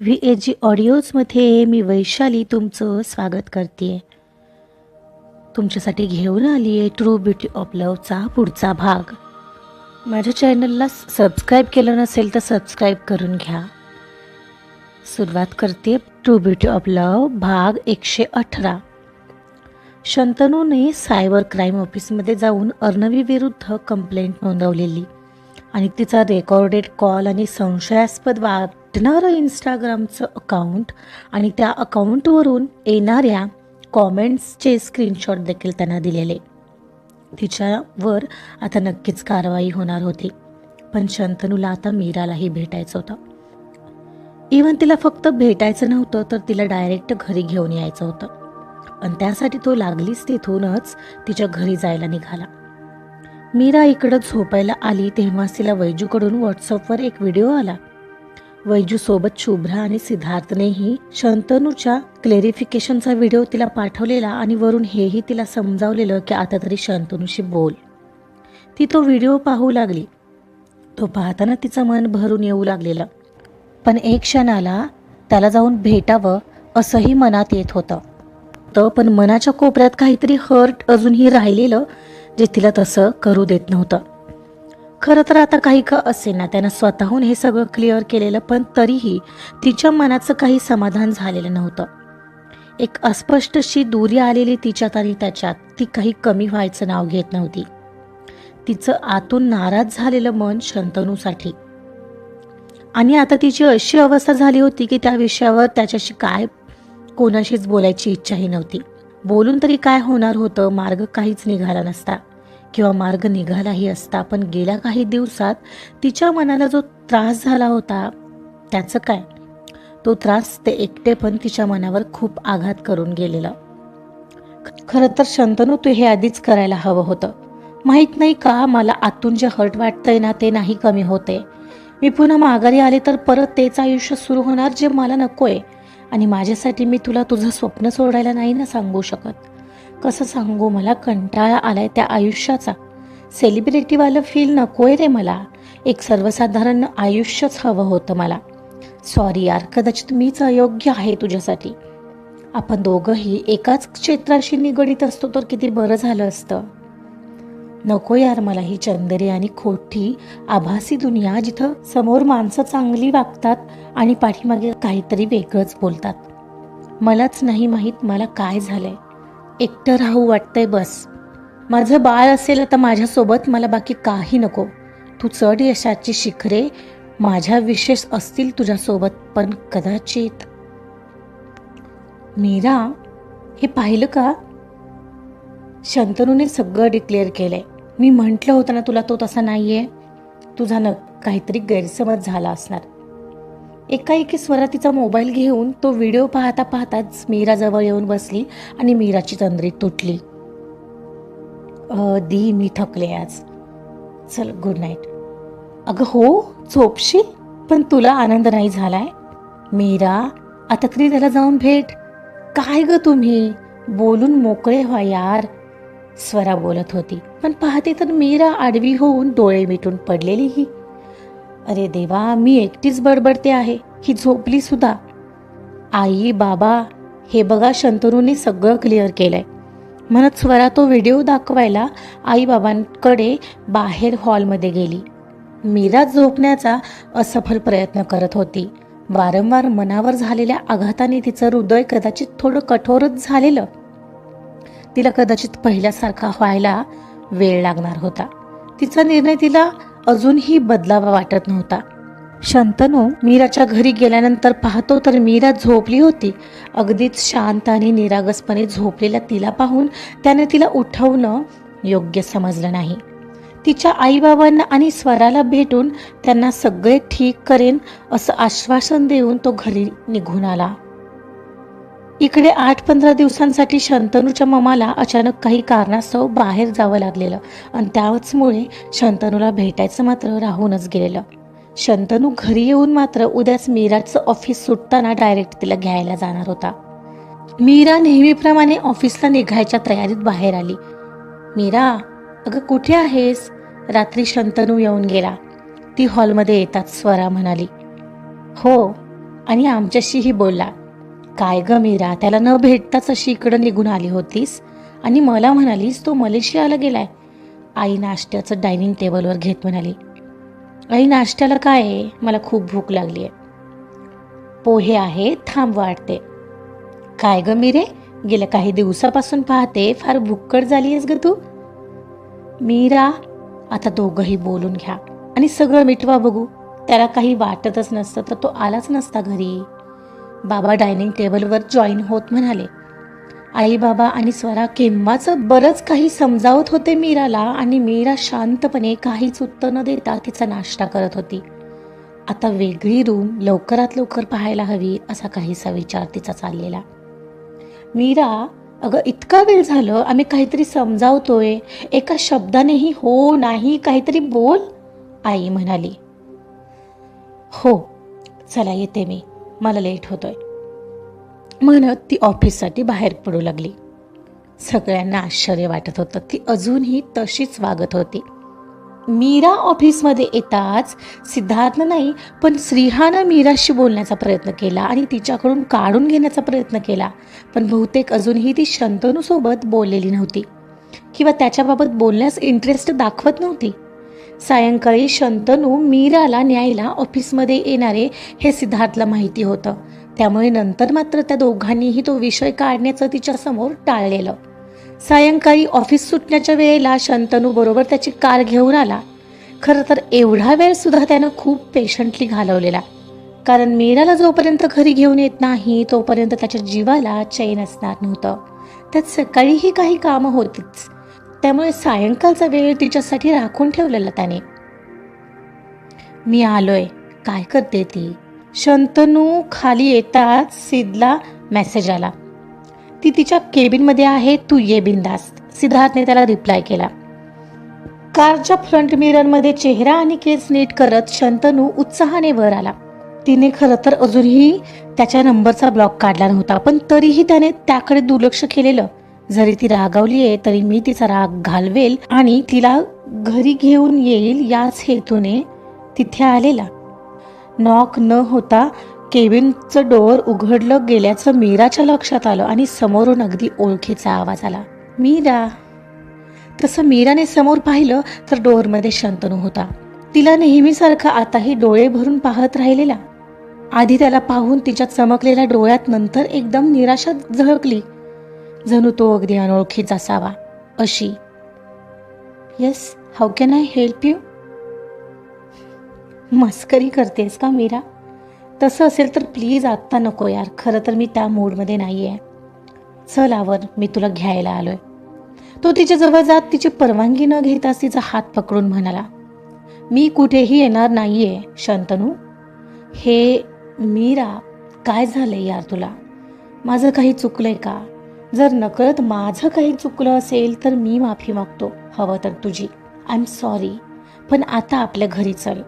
V A जी ऑडिओजमध्ये मी वैशाली तुमचं स्वागत करते. आहे तुमच्यासाठी घेऊन आली आहे ट्रू ब्युटी ऑफ लवचा पुढचा भाग. माझ्या चॅनलला सबस्क्राईब केलं नसेल तर सबस्क्राईब करून घ्या. सुरुवात करते ट्रू ब्युटी ऑफ लव भाग एकशे अठरा. शंतनूने सायबर क्राईम ऑफिसमध्ये जाऊन अर्णवी विरुद्ध कंप्लेंट नोंदवलेली आणि तिचा रेकॉर्डेड कॉल आणि संशयास्पद वाटणारं इंस्टाग्रामचं अकाउंट आणि त्या अकाउंटवरून येणाऱ्या कॉमेंट्सचे स्क्रीनशॉट देखील त्यांना दिलेले. तिच्यावर आता नक्कीच कारवाई होणार होती. पण शंतनूला आता मीरालाही भेटायचं होतं. इवन तिला फक्त भेटायचं नव्हतं तर तिला डायरेक्ट घरी घेऊन यायचं होतं. आणि त्यासाठी तो लागलीच तिथूनच तिच्या घरी जायला निघाला. मीरा इकडं झोपायला आली तेव्हाच तिला वैजूकडून व्हॉट्सअपवर एक व्हिडिओ आला. वैजू सोबत शुभ्रा आणि सिद्धार्थनेही शंतनूच्या क्लेरिफिकेशनचा व्हिडिओ तिला पाठवलेला आणि वरून हेही तिला समजावलेलं की आता तरी शंतनूशी बोल. ती तो व्हिडिओ पाहू लागली. तो पाहताना तिचं मन भरून येऊ लागलेलं. पण एक क्षणाला त्याला जाऊन भेटावं असंही मनात येत होतं. तर पण मनाच्या कोपऱ्यात काहीतरी हर्ट अजूनही राहिलेलं जे तिला तसं करू देत नव्हतं. खरं तर आता काही का असे ना त्यानं स्वतःहून हे सगळं क्लिअर केलेलं पण तरीही तिच्या मनाचं काही समाधान झालेलं नव्हतं. एक अस्पष्टशी दूरी आलेली तिच्यात आणि त्याच्यात ती काही कमी व्हायचं नाव घेत नव्हती. तिचं आतून नाराज झालेलं मन शंतनूसाठी. आणि आता तिची अशी अवस्था झाली होती की त्या विषयावर त्याच्याशी काय कोणाशीच बोलायची इच्छाही नव्हती. बोलून तरी काय होणार होतं मार्ग काहीच निघाला नसता. किंवा मार्ग निघालाही असता पण गेल्या काही दिवसात तिच्या मनाला जो त्रास झाला होता त्याचं काय? तो त्रास ते एकटे पण तिच्या मनावर खूप आघात करून गेलेला. खरं तर शंतनू तू हे आधीच करायला हवं होतं. माहीत नाही का मला आतून जे हर्ट वाटतंय ना ते नाही कमी होते. मी पुन्हा माघारी आले तर परत तेच आयुष्य सुरू होणार जे मला नकोय. आणि माझ्यासाठी मी तुला तुझं स्वप्न सोडायला नाही ना सांगू शकत. कसं सांगू? मला कंटाळा आलाय त्या आयुष्याचा. सेलिब्रिटीवालं फील नकोय रे मला. एक सर्वसाधारण आयुष्यच हवं होतं मला. सॉरी यार कदाचित मीच अयोग्य आहे तुझ्यासाठी. आपण दोघंही एकाच क्षेत्राशी निगडीत असतो तर किती बरं झालं असतं. नको यार मला ही चंदरी आणि खोटी आभासी दुनिया जिथं समोर माणसं चांगली वागतात आणि पाठीमागे काहीतरी वेगळंच बोलतात. मलाच नाही माहीत मला काय झालंय. एकटं राहू वाटतंय बस. माझं बाळ असेल तर माझ्यासोबत मला बाकी काही नको. तू चढ यशाची शिखरे माझ्या विशेष असतील तुझ्यासोबत पण कदाचित. मीरा हे पाहिलं का? शंतनूने सगळं डिक्लेअर केलंय. मी म्हटलं होतं ना तुला तो तसा नाहीये. तुझा न काहीतरी गैरसमज झाला असणार. एकाएकी स्वरा तिचा मोबाईल घेऊन तो व्हिडिओ पाहता पाहताच मीराजवळ येऊन बसली आणि मीराची तंद्री तुटली. दी मी थकले आज. चल गुड नाईट अगं हो झोपशील? पण तुला आनंद नाही झालाय? मीरा आता तरी त्याला जाऊन भेट. काय ग तुम्ही? बोलून मोकळे व्हा यार. स्वरा बोलत होती. पण पाहते तर मीरा आडवी होऊन डोळे मिटून पडलेली ही. अरे देवा मी एकटीच बडबडते आहे. ही झोपली सुद्धा. आई बाबा हे बघा शंतनूने सगळं क्लिअर केलंय. म्हणत स्वरा तो व्हिडिओ दाखवायला आईबाबांकडे बाहेर हॉलमध्ये गेली. मीरा झोपण्याचा असफल प्रयत्न करत होती. वारंवार मनावर झालेल्या आघाताने तिचं हृदय कदाचित थोडं कठोरच झालेलं. तिला कदाचित पहिल्यासारखा व्हायला वेळ लागणार होता. तिचा निर्णय तिला अजूनही बदलावा वाटत नव्हता. शंतनू मीराच्या घरी गेल्यानंतर पाहतो तर मीरा झोपली होती. अगदीच शांत आणि निरागसपणे झोपलेल्या तिला पाहून त्याने तिला उठवणं योग्य समजलं नाही. तिच्या आईबाबांना आणि स्वराला भेटून त्यांना सगळे ठीक करेन असं आश्वासन देऊन तो घरी निघून आला. इकडे आठ पंधरा दिवसांसाठी शंतनूच्या ममाला अचानक काही कारणास्तव बाहेर जावं लागलेलं आणि त्याचमुळे शंतनूला भेटायचं मात्र राहूनच गेलेलं. शंतनू घरी येऊन मात्र उद्याच मीराचं ऑफिस सुटताना डायरेक्ट तिला घ्यायला जाणार होता. मीरा नेहमीप्रमाणे ऑफिसला निघायच्या तयारीत बाहेर आली. मीरा अगं कुठे आहेस? रात्री शंतनू येऊन गेला. ती हॉलमध्ये येताच स्वरा म्हणाली. हो. आणि आमच्याशीही बोलला. काय ग मीरा त्याला न भेटताच अशी इकडं निघून आली होतीस? आणि मला म्हणालीस तो मलेशियाला गेलाय. आई नाश्त्याचं डायनिंग टेबलवर घेत म्हणाली आई नाश्त्याला काय आहे? मला खूप भूक लागली आहे. पोहे आहे थांब वाटते काय ग मीरे? गेल्या काही दिवसापासून पाहते फार भुक्कड झाली आहेस ग तू. मीरा आता दोघंही बोलून घ्या आणि सगळं मिटवा बघू. त्याला काही वाटतच नसतं तर तो आलाच नसता घरी. बाबा डायनिंग टेबलवर जॉईन होत म्हणाले आई बाबा आणि स्वरा केव्हाच बरंच काही समजावत होते मीराला आणि मीरा शांतपणे काहीच उत्तर न देता तिचा नाश्ता करत होती. आता वेगळी रूम लवकरात लवकर पाहायला हवी असा काहीसा विचार तिचा चाललेला. मीरा अगं इतका वेळ झालं आम्ही काहीतरी समजावतोय. एका शब्दानेही हो नाही काहीतरी बोल आई म्हणाली. हो चला येते मी. मला लेट होतोय. म्हणत ती ऑफिससाठी बाहेर पडू लागली. सगळ्यांना आश्चर्य वाटत होतं. ती अजूनही तशीच वागत होती. मीरा ऑफिसमध्ये येताच सिद्धार्थनं नाही पण श्रीहानं मीराशी बोलण्याचा प्रयत्न केला आणि तिच्याकडून काढून घेण्याचा प्रयत्न केला. पण बहुतेक अजूनही ती शंतनूसोबत बोललेली नव्हती. किंवा त्याच्याबाबत बोलण्यास इंटरेस्ट दाखवत नव्हती. सायंकाळी शंतनू मीराला न्यायला ऑफिसमध्ये येणारे हे सिद्धार्थला माहिती होतं. त्यामुळे नंतर मात्र त्या दोघांनीही तो विषय काढण्याचं तिच्यासमोर टाळलेलं. सायंकाळी ऑफिस सुटण्याच्या वेळेला शंतनू बरोबर त्याची कार घेऊन आला. खरं तर एवढा वेळ सुद्धा त्यानं खूप पेशंटली घालवलेला. कारण मीराला जोपर्यंत घरी घेऊन येत नाही तोपर्यंत त्याच्या जीवाला चैन असणार नव्हतं. त्यात सकाळीही काही कामं होतीच. त्यामुळे सायंकाळचा वेळ तिच्यासाठी राखून ठेवलेला त्याने. मी आलोय. काय करते ती? शंतनू खाली येताच सिद्धला मेसेज आला. ती तिच्या केबिनमध्ये आहे. तू ये बिंदास्त सिद्धार्थने त्याला रिप्लाय केला. कारच्या फ्रंट मिररमध्ये चेहरा आणि केस नीट करत शंतनू उत्साहाने वर आला. तिने खरं तर अजूनही त्याच्या नंबरचा ब्लॉक काढला नव्हता पण तरीही त्याने त्याकडे दुर्लक्ष केलेलं जरी ती रागावली आहे तरी मी तिचा राग घालवेल आणि तिला घरी घेऊन येईल याच हेतूने तिथे आलेला. नॉक न होता केबिनचं डोअर उघडलं गेल्याचं मीराच्या लक्षात आलं आणि समोरून अगदी ओळखीचा आवाज आला. मीरा. तसं मीराने समोर पाहिलं तर डोअरमध्ये शंतनू होता. तिला नेहमीसारखं आताही डोळे भरून पाहत राहिलेला. आधी त्याला पाहून तिच्या चमकलेल्या डोळ्यात नंतर एकदम निराशा झळकली. जणू तो अगदी अनोळखीच असावा. अशी. Yes how can I help you मस्करी करतेस का मीरा? तसं असेल तर प्लीज आत्ता नको यार. खरं तर मी त्या मूडमध्ये नाही आहे चल आवर मी तुला घ्यायला आलोय. तो तिच्या जवळ जात तिची परवानगी न घेताच तिचा हात पकडून म्हणाला मी कुठेही येणार नाही आहे शंतनू. हे मीरा काय झालं यार तुला? माझं काही चुकलंय का? जर नकळत माझं काही चुकलं असेल तर मी माफी मागतो हवं तर तुझी. आय एम सॉरी पण आता आपल्या घरी चल.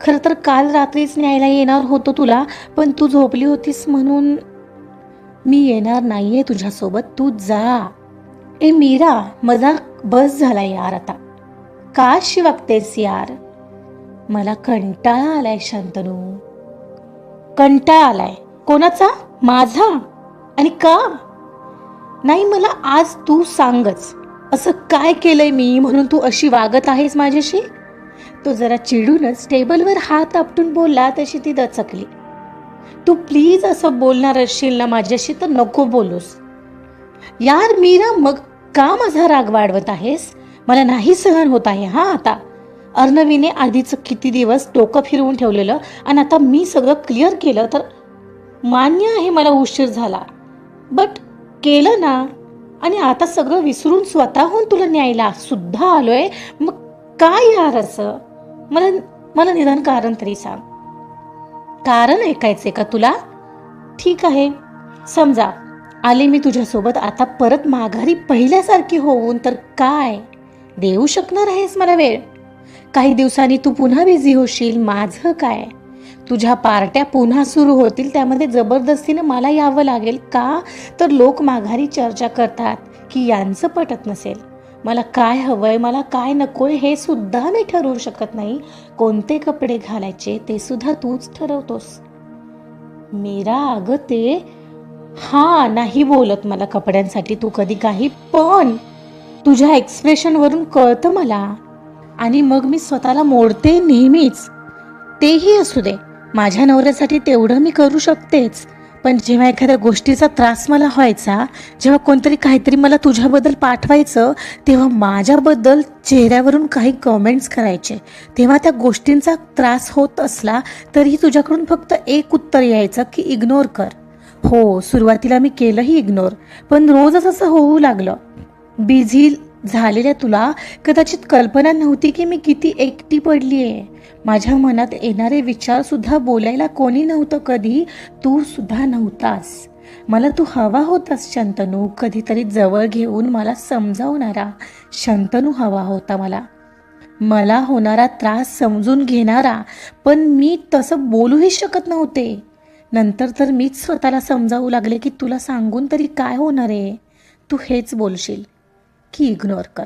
खरं तर काल रात्रीच न्यायला येणार होतो तुला पण तू झोपली होतीस म्हणून मी येणार नाहीये तुझ्यासोबत तू जा. ए मीरा मजा बस झाला यार आता. का अशी वागतेस यार? मला कंटाळा आलाय शांतनू. कंटाळा आलाय. कोणाचा? माझा? आणि का? नाही मला आज तू सांगच. असं काय केलंय मी म्हणून तू अशी वागत आहेस माझ्याशी? तो जरा चिडूनच टेबलवर हात आपटून बोलला तशी ती दचकली. तू प्लीज असं बोलणार असशील ना माझ्याशी तर नको बोलूस. यार मीरा मग का माझा राग वाढवत आहेस? मला नाही सहन होत आहे हा आता. अर्णवीने आधीच किती दिवस डोकं फिरवून ठेवलेलं आणि आता मी सगळं क्लिअर केलं तर मान्य आहे मला उशीर झाला. बट केलं ना आणि आता सगळं विसरून स्वतःहून तुला न्यायला सुद्धा आलोय मग काय यार असं? मला मला निदान कारण तरी सांग. कारण ऐकायचंय का तुला? ठीक आहे. समजा आले मी तुझ्यासोबत आता परत माघारी पहिल्यासारखी होऊन तर काय? देऊ शकणार आहेस मला वेळ? काही दिवसांनी तू पुन्हा बिझी होशील माझं काय? तुझ्या पार्ट्या पुन्हा सुरू होतील त्यामध्ये जबरदस्तीने मला यावं लागेल का? तर लोक माघारी चर्चा करतात की यांचं पटत नसेल. मला काय हवं आहे मला काय नको आहे हे सुद्धा मी ठरवू शकत नाही. कोणते कपडे घालायचे ते सुद्धा तूच ठरवतोस. मीरा अगं ते हा नाही बोलत मला कपड्यांसाठी तू कधी काही पण तुझ्या एक्सप्रेशनवरून कळतं मला. आणि मग मी स्वतःला मोडते नेहमीच. तेही असू दे. माझ्या नवऱ्यासाठी तेवढं मी करू शकतेच. पण जेव्हा एखाद्या गोष्टीचा त्रास मला व्हायचा जेव्हा कोणतरी काहीतरी मला तुझ्याबद्दल पाठवायचं तेव्हा माझ्याबद्दल चेहऱ्यावरून काही कमेंट्स करायचे. तेव्हा त्या गोष्टींचा त्रास होत असला तरीही तुझ्याकडून फक्त एक उत्तर यायचं की इग्नोर कर. हो सुरुवातीला मी केलंही इग्नोर पण रोजच असं होऊ लागलं. बिझी झालेल्या तुला कदाचित कल्पना नव्हती की मी किती एकटी पडली आहे माझ्या मनात येणारे विचार सुद्धा बोलायला कोणी नव्हतं कधी तू सुद्धा नव्हतास. मला तू हवा होतास शंतनू. कधीतरी जवळ घेऊन मला समजावणारा शंतनू हवा होता मला. मला होणारा त्रास समजून घेणारा पण मी तसं बोलूही शकत नव्हते. नंतर तर मीच स्वतःला समजावू लागले की तुला सांगून तरी काय होणार? आहे तू हेच बोलशील. की इग्नोर कर.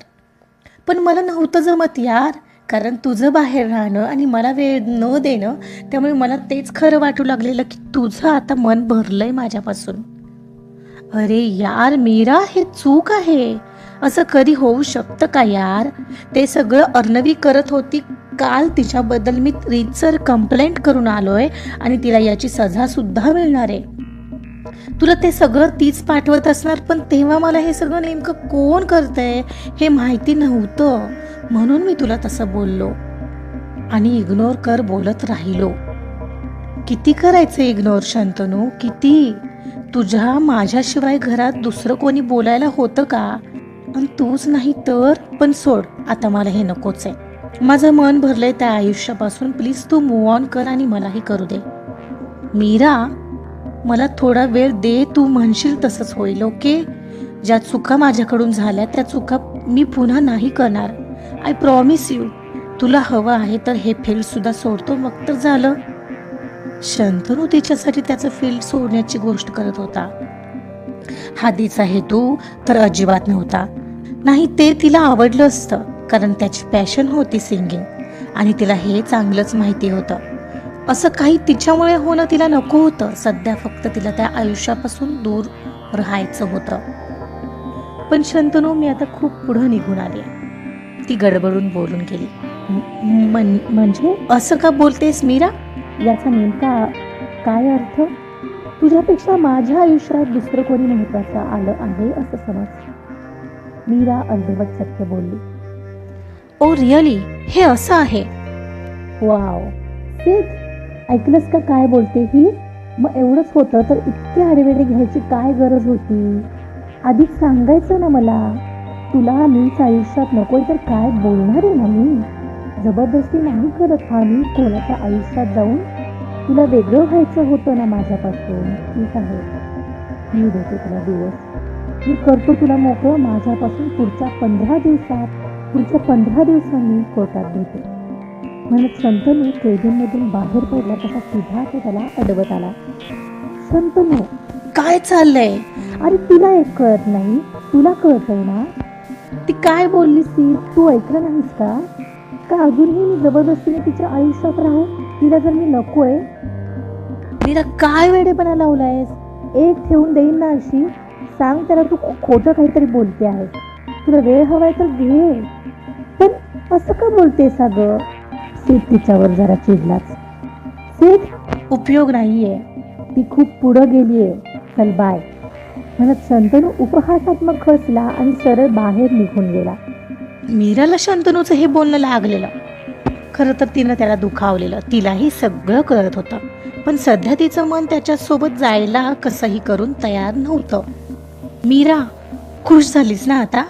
पण मला नव्हतं जमत यार कारण तुझं बाहेर राहणं आणि मला वेळ न देणं त्यामुळे मला तेच खरं वाटू लागलेलं की तुझं आता मन भरलंय माझ्यापासून. अरे यार मीरा हे चूक आहे. असं कधी होऊ शकतं का यार? ते सगळं अर्णवी करत होती. काल तिच्याबद्दल मी रीतसर कंप्लेंट करून आलोय आणि तिला याची सजा सुद्धा मिळणार आहे. तुला ते सगळं तीच पाठवत असणार पण तेव्हा मला हे सगळं नेमकं कोण करतंय हे माहिती नव्हतं. म्हणून मी तुला तसं बोललो. आणि इग्नोर कर बोलत राहिलो. किती करायचं इग्नोर शंतनू? किती? तुझ्या माझ्याशिवाय घरात दुसरं कोणी बोलायला होतं का? आणि तूच नाही तर? पण सोड आता मला हे नकोच आहे. माझं मन भरलंय त्या आयुष्यापासून. प्लीज तू मूव ऑन कर आणि मलाही करू दे. मीरा मला थोडा वेळ दे तू म्हणशील तसंच होईल ओके? ज्या चुका माझ्याकडून झाल्या त्या चुका मी पुन्हा नाही करणार. आय प्रॉमिस यू तुला हवं आहे तर हे फील्ड सुद्धा सोडतो. मग तर झालं. शंतनू तिच्यासाठी त्याचं फील्ड सोडण्याची गोष्ट करत होता. हादीचा हेतू तर अजिबात नव्हता. नाही ते तिला आवडलं असतं कारण त्याची पॅशन होती सिंगिंग आणि तिला हे चांगलंच माहिती होतं. असं काही तिच्यामुळे होणं तिला नको होतं. सध्या फक्त तिला त्या आयुष्यापासून दूर राहायचं होतं. पण शंतनू मी आता खूप पुढं निघून आली ती गडबडून बोलून गेली. "म- म्हण- म्हणजे असं का बोलतेस मीरा? याचा नेमका काय अर्थ? तुझ्यापेक्षा माझ्या आयुष्यात दुसरं कोणी महत्वाचं आलं आहे असं समज. मीरा अर्धवट सत्य बोलली. Oh really? हे असं आहे? वाव. तेच ऐकलंस का काय बोलते ही? मग एवढंच होतं तर इतके आडेवेडे घ्यायची काय गरज होती? आधी सांगायचं ना मला तुला मीच आयुष्यात नकोय तर काय बोलणार आहे ना मी? जबरदस्ती नाही करत हा मी कोणाच्या आयुष्यात जाऊन तुला वेगळं व्हायचं होतं ना माझ्यापासून ठीक आहे? मी देते तुला दिवस. मी करतो तुला मोकळं माझ्यापासून पुढच्या पंधरा दिवसात पुढच्या पंधरा दिवसांनी कोर्टात भेटे म्हणत शंतनू कैदींमधून बाहेर पडला तसा सिद्धार्थ त्याला अडवत आला. संतनू काय चाललंय? अरे तुला एक कळत नाही. तुला कळतंय ना? ती काय बोललीस ती? तू ऐकलं नाहीस का? का अजूनही मी जबरदस्तीने तिच्या आयुष्यात राहू? तिला जर मी नकोय? तिला काय वेडेपणा लावलायस? एक ठेवून देईन ना अशी? सांग त्याला तू खोटं काहीतरी बोलते आहेस तुला वेळ हवाय तर घे. पण असं का बोलतेस अगं? सीत तिच्यावर जरा चिडलाच. सेठ उपयोग नाहीये. ती खूप पुढं गेलीये. चल बाय. म्हणत शंतनू उपहासात्मक खसला आणि सरळ बाहेर निघून गेला. मीराला शंतनूचं हे बोलणं लागलेलं. खरं तर तिनं त्याला दुखावलेलं. तिलाही सगळं कळत होतं. पण सध्या तिचं मन त्याच्यासोबत जायला कसंही करून तयार नव्हतं. मीरा खुश झालीस ना आता?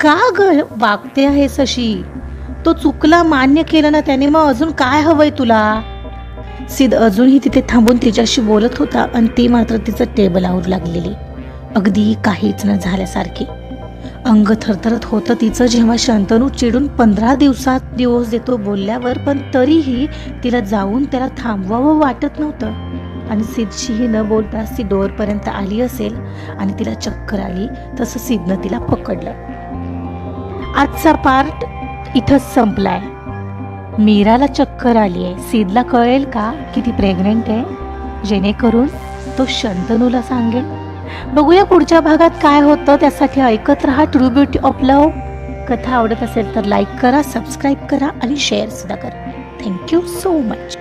का ग वागते आहेस अशी? तो चुकला मान्य केलं ना त्याने मग अजून काय हवंय तुला? सिद अजूनही तिथे थांबून तिच्याशी बोलत होता आणि ती मात्र तिचं टेबलावर लागलेली. अगदी काहीच न झाल्यासारखी. अंग थरथरत होतं तिचं जेव्हा शंतनू चिडून पंधरा दिवसात दिवस देतो बोलल्यावर पण तरीही तिला जाऊन त्याला थांबवावं वाटत नव्हतं. आणि सिद्धशीही न बोलताच ती डोअरपर्यंत आली असेल आणि तिला चक्कर आली तसं सिद्धनं तिला पकडलं. आजचा पार्ट इथंच संपलाय. मीराला चक्कर आली आहे. सीदला कळेल का की ती प्रेग्नेंट आहे? जेणेकरून तो शंतनूला सांगेल. बघूया पुढच्या भागात काय होतं. त्यासाठी ऐकत राहा ट्रू ब्युटी ऑफ लव कथा आवडत असेल तर लाईक करा सबस्क्राईब करा आणि शेअरसुद्धा करा. Thank you so much